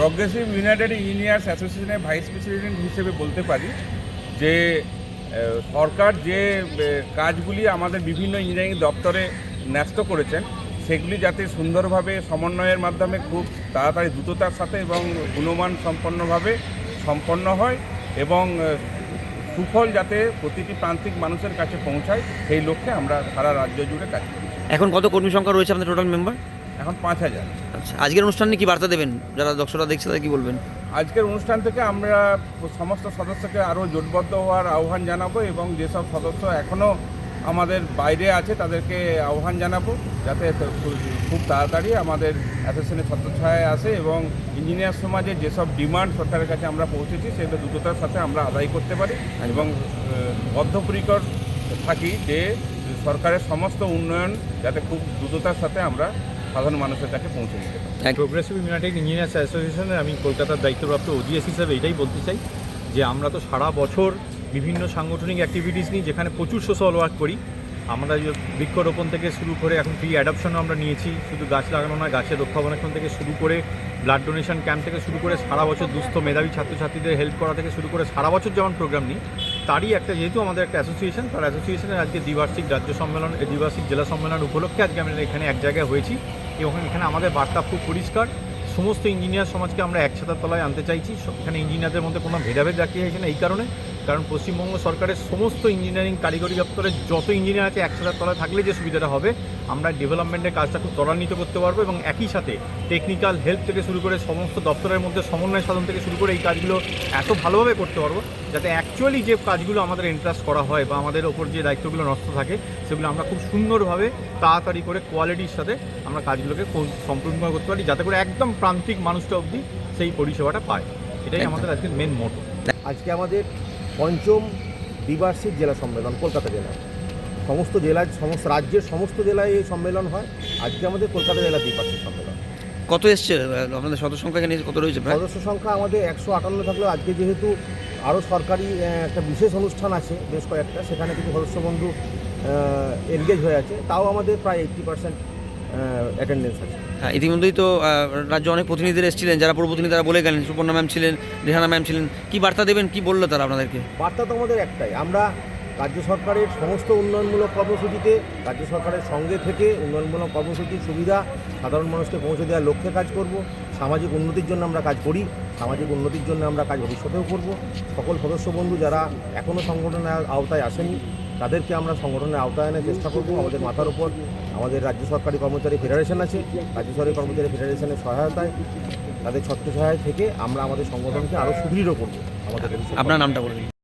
Progressive united engineers অ্যাসোসিয়েশনের vice president হিসেবে বলতে পারি যে সরকার যে কাজগুলি আমাদের বিভিন্ন ইঞ্জিনিয়ারিং দপ্তরে ন্যস্ত করেছেন, সেগুলি যাতে সুন্দরভাবে সমন্বয়ের মাধ্যমে খুব তাড়াতাড়ি দ্রুততার সাথে এবং গুণমান সম্পন্নভাবে সম্পন্ন হয় এবং সুফল যাতে প্রতিটি প্রান্তিক মানুষের কাছে পৌঁছায়, সেই লক্ষ্যে আমরা সারা রাজ্য জুড়ে কাজ করি এখন কত কর্মী সংখ্যা রয়েছে আমাদের টোটাল মেম্বার এখন পাঁচ হাজার। আচ্ছা আজকের অনুষ্ঠানে কি বার্তা দেবেন? যারা দর্শকরা দেখছে তাদের কি বলবেন? আজকের অনুষ্ঠান থেকে আমরা সমস্ত সদস্যকে আরও জোটবদ্ধ হওয়ার আহ্বান জানাব এবং যেসব সদস্য এখনও আমাদের বাইরে আছে তাদেরকে আহ্বান জানাব যাতে খুব- তাড়াতাড়ি আমাদের অ্যাসোসিয়েশনের ছত্রছায়ায় আসে এবং ইঞ্জিনিয়ার সমাজে যেসব ডিমান্ড সরকারের কাছে আমরা পৌঁছেছি সেগুলো দ্রুততার সাথে আমরা আদায় করতে পারি এবং বদ্ধপরিকর থাকি যে সরকারের সমস্ত উন্নয়ন যাতে খুব দ্রুততার সাথে আমরা সাধারণ মানুষের কাছে পৌঁছে দিতে পারি। প্রোগ্রেসিভ ইউনাইটেড ইঞ্জিনিয়ার্স অ্যাসোসিয়েশনের আমি কলকাতার দায়িত্বপ্রাপ্ত ওজিএস হিসাবে এটাই বলতে চাই যে আমরা তো সারা বছর বিভিন্ন সাংগঠনিক অ্যাক্টিভিটিস নিই যেখানে প্রচুর সোশ্যাল ওয়ার্ক করি আমরা বৃক্ষরোপণ থেকে শুরু করে এখন ফ্রি অ্যাডাপশনও আমরা নিয়েছি শুধু গাছ লাগানো না গাছের রক্ষণাবেক্ষণ থেকে শুরু করে ব্লাড ডোনেশন ক্যাম্প থেকে শুরু করে সারা বছর দুস্থ মেধাবী ছাত্রছাত্রীদের হেল্প করা থেকে শুরু করে সারা বছর যেমন প্রোগ্রাম নিই তারই একটা, যেহেতু আমাদের একটা অ্যাসোসিয়েশন তার অ্যাসোসিয়েশনের আজকে দ্বিবার্ষিক রাজ্য সম্মেলন দ্বিবার্ষিক জেলা সম্মেলন উপলক্ষে আজকে আমরা এখানে এক জায়গায় হয়েছি এবং এখানে আমাদের বার্তা খুব পরিষ্কার। সমস্ত ইঞ্জিনিয়ার সমাজকে আমরা একসাথে তলায় আনতে চাইছি। এখানে ইঞ্জিনিয়ারদের মধ্যে কোনো ভেদাভেদ রাখতে হয়েছে না এই কারণে। কারণ পশ্চিমবঙ্গ সরকারের সমস্ত ইঞ্জিনিয়ারিং কারিগরি দপ্তরের যত ইঞ্জিনিয়ার আছে একসাথে তলায় থাকলে যে সুবিধাটা হবে আমরা ডেভেলপমেন্টের কাজটা খুব ত্বরান্বিত করতে পারব এবং একই সাথে টেকনিক্যাল হেল্প থেকে শুরু করে সমস্ত দপ্তরের মধ্যে সমন্বয় সাধন থেকে শুরু করে এই কাজগুলো এত ভালোভাবে করতে পারব যাতে অ্যাকচুয়ালি যে কাজগুলো আমাদের ইন্টারেস্ট করা হয় বা আমাদের ওপর যে দায়িত্বগুলো নষ্ট থাকে সেগুলো আমরা খুব সুন্দরভাবে তাড়াতাড়ি করে কোয়ালিটির সাথে আমরা কাজগুলোকে সম্পূর্ণ করতে পারি যাতে করে একদম প্রান্তিক মানুষটা অবধি সেই পরিষেবাটা পায়। এটাই আমাদের আজকের মেন মোটো আজকে আমাদের পঞ্চম দ্বিবার্ষিক জেলা সম্মেলন কলকাতা জেলা। সমস্ত জেলার সমস্ত রাজ্যের সমস্ত জেলায় এই সম্মেলন হয়। আজকে আমাদের কলকাতা জেলা দ্বিবার্ষিক সম্মেলন। কত এসছে? আপনাদের সদস্য সংখ্যা এখানে কত রয়েছে সদস্য সংখ্যা আমাদের একশো আটান্ন থাকলেও আজকে যেহেতু আরও সরকারি একটা বিশেষ অনুষ্ঠান আছে বেশ কয়েকটা সেখানে কিছু সদস্য বন্ধু এনগেজ হয়ে আছে তাও আমাদের প্রায় এইট্টি পার্সেন্ট অ্যাটেন্ডেন্স আছে। হ্যাঁ ইতিমধ্যেই তো রাজ্য অনেক প্রতিনিধিরা এসেছিলেন যারা পুরো প্রতিনিধি তারা বলে গেলেন সুপর্ণা ম্যাম ছিলেন রেহানা ম্যাম ছিলেন কি বার্তা দেবেন কি বলল তারা আপনাদেরকে? বার্তা তো আমাদের একটাই আমরা রাজ্য সরকারের সমস্ত উন্নয়নমূলক কর্মসূচিতে রাজ্য সরকারের সঙ্গে থেকে উন্নয়নমূলক কর্মসূচির সুবিধা সাধারণ মানুষকে পৌঁছে দেওয়ার লক্ষ্যে কাজ করব সামাজিক উন্নতির জন্য আমরা কাজ করি সামাজিক উন্নতির জন্য আমরা কাজ ভবিষ্যতেও করব সকল সদস্য বন্ধু যারা এখনও সংগঠনের আওতায় আসেনি তাদেরকে আমরা সংগঠনের আওতায় আনার চেষ্টা করব। আমাদের মাথার উপর আমাদের রাজ্য সরকারি কর্মচারী ফেডারেশন আছে। রাজ্য সরকারি কর্মচারী ফেডারেশনের সহায়তায়, তাদের ছত্র সহায় থেকে আমরা আমাদের সংগঠনকে আরও সুদৃঢ় করব। আমাদের আপনার নামটা বলে দিন